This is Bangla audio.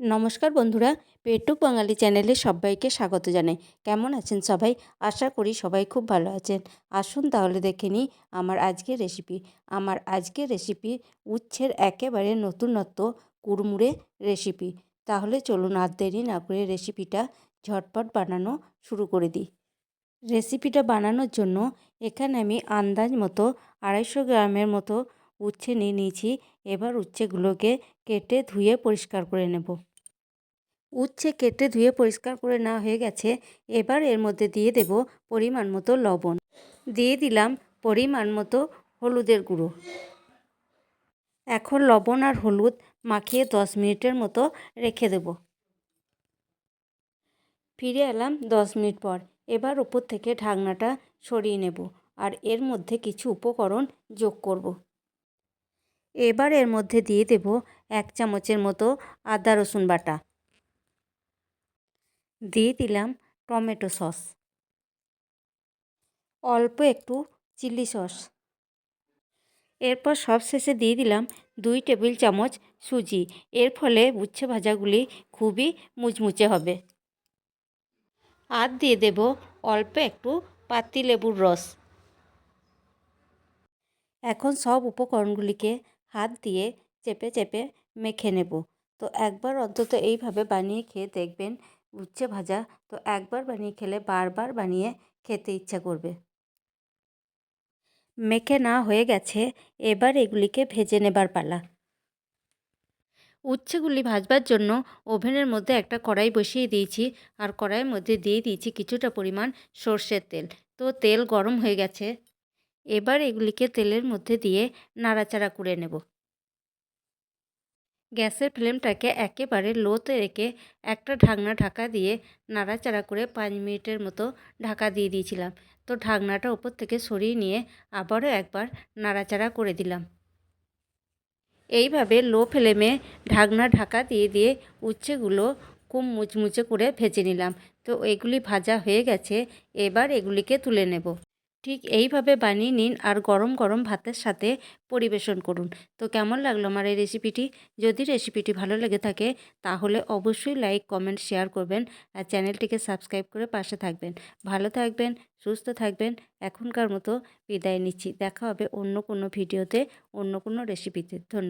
নমস্কার বন্ধুরা, পেটুক বাঙালি চ্যানেলে সবাইকে স্বাগত জানাই। কেমন আছেন সবাই? আশা করি সবাই খুব ভালো আছেন। আসুন তাহলে দেখে নিই আমার আজকের রেসিপি আমার আজকের রেসিপি উচ্ছের একেবারে নতুনত্ব কুড়মুড়ে রেসিপি তাহলে চলুন আর দেরি না করে রেসিপিটা ঝটপট বানানো শুরু করে দিই। রেসিপিটা বানানোর জন্য এখানে আমি আন্দাজ মতো আড়াইশো গ্রামের মতো উচ্ছে নিয়ে নিয়েছি। এবার উচ্ছেগুলোকে কেটে ধুয়ে পরিষ্কার করে নেব। উচ্ছে কেটে ধুয়ে পরিষ্কার করে নেওয়া হয়ে গেছে। এবার এর মধ্যে দিয়ে দেব পরিমাণ মতো লবণ। দিয়ে দিলাম পরিমাণ মতো হলুদের গুঁড়ো। এখন লবণ আর হলুদ মাখিয়ে দশ মিনিটের মতো রেখে দেব। ফিরে এলাম দশ মিনিট পর। এবার উপর থেকে ঢাকনাটা সরিয়ে নেব আর এর মধ্যে কিছু উপকরণ যোগ করব। এবার এর মধ্যে দিয়ে দেব এক চামচের মতো আদা রসুন বাটা। দিয়ে দিলাম টমেটো সস। অল্প একটু চিলি সস। এরপর সব শেষে দিয়ে দিলাম দুই টেবিল চামচ সুজি। এর ফলে উচ্ছে ভাজাগুলি খুবই মুচমুচে হবে। আর দিয়ে দেব অল্প একটু পাতি লেবুর রস। এখন সব উপকরণগুলিকে হাত দিয়ে চেপে চেপে মেখে নেব। তো একবার অন্তত এইভাবে বানিয়ে খেয়ে দেখবেন উচ্ছে ভাজা। তো একবার বানিয়ে খেলে বারবার বানিয়ে খেতে ইচ্ছা করবে। মেখে না হয়ে গেছে, এবার এগুলিকে ভেজে নেবার পালা। উচ্ছেগুলি ভাজবার জন্য ওভেনের মধ্যে একটা কড়াই বসিয়ে দিয়েছি আর কড়াইয়ের মধ্যে দিয়ে দিয়েছি কিছুটা পরিমাণ সর্ষের তেল। তো তেল গরম হয়ে গেছে। এবার এগুলিকে তেলের মধ্যে দিয়ে নাড়াচাড়া করে নেব। গ্যাসের ফ্লেমটাকে একেবারে লোতে রেখে একটা ঢাকনা ঢাকা দিয়ে নাড়াচাড়া করে পাঁচ মিনিটের মতো ঢাকা দিয়ে দিয়েছিলাম। তো ঢাকনাটা ওপর থেকে সরিয়ে নিয়ে আবারও একবার নাড়াচাড়া করে দিলাম। এইভাবে লো ফ্লেমে ঢাকনা ঢাকা দিয়ে দিয়ে উচ্ছেগুলো খুব মুচমুচে করে ভেজে নিলাম। তো এগুলি ভাজা হয়ে গেছে, এবার এগুলিকে তুলে নেব। ঠিক এইভাবে বানিয়ে নিন আর গরম গরম ভাতের সাথে পরিবেশন করুন। তো কেমন লাগল আমার এই রেসিপিটি? যদি রেসিপিটি ভালো লেগে থাকে, তাহলে অবশ্যই লাইক, কমেন্ট, শেয়ার করবেন আর চ্যানেলটিকে সাবস্ক্রাইব করে পাশে থাকবেন। ভালো থাকবেন, সুস্থ থাকবেন, এখনকার মতো বিদায় নিচ্ছি। দেখা হবে অন্য কোনো ভিডিওতে, অন্য কোনো রেসিপিতে। ধন্যবাদ।